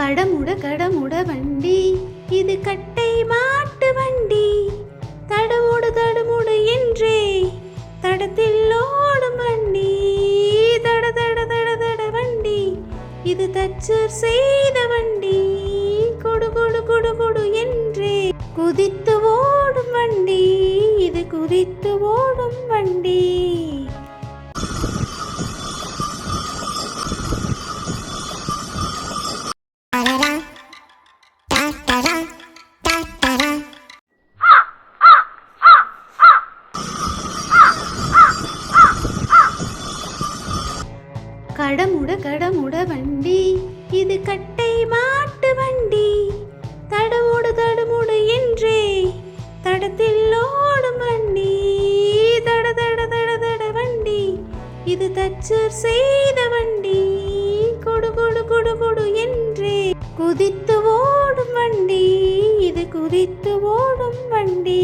கடமுட கடமுட வண்டி. இது கட்டை மாட்டு வண்டி. தடமுடு தடமுடு என்றே தடத்தில் ஓடும் வண்டி. தட தட தட தட வண்டி. இது தச்சர் செய்த வண்டி. கொடு கொடு கொடு கொடு என்றே குதித்து ஓடும் வண்டி. இது குதித்து ஓடும் வண்டி. கடமுட கடமுட வண்டி. இது கட்டை மாட்டு வண்டி. தடமுடு தடமுடு என்றே தடத்தில் ஓடும் வண்டி. தட தட தட தட வண்டி. இது தச்சர் செய்த வண்டி. கொடு கொடு கொடு கொடு என்றே குதித்து ஓடும் வண்டி. இது குதித்து ஓடும் வண்டி.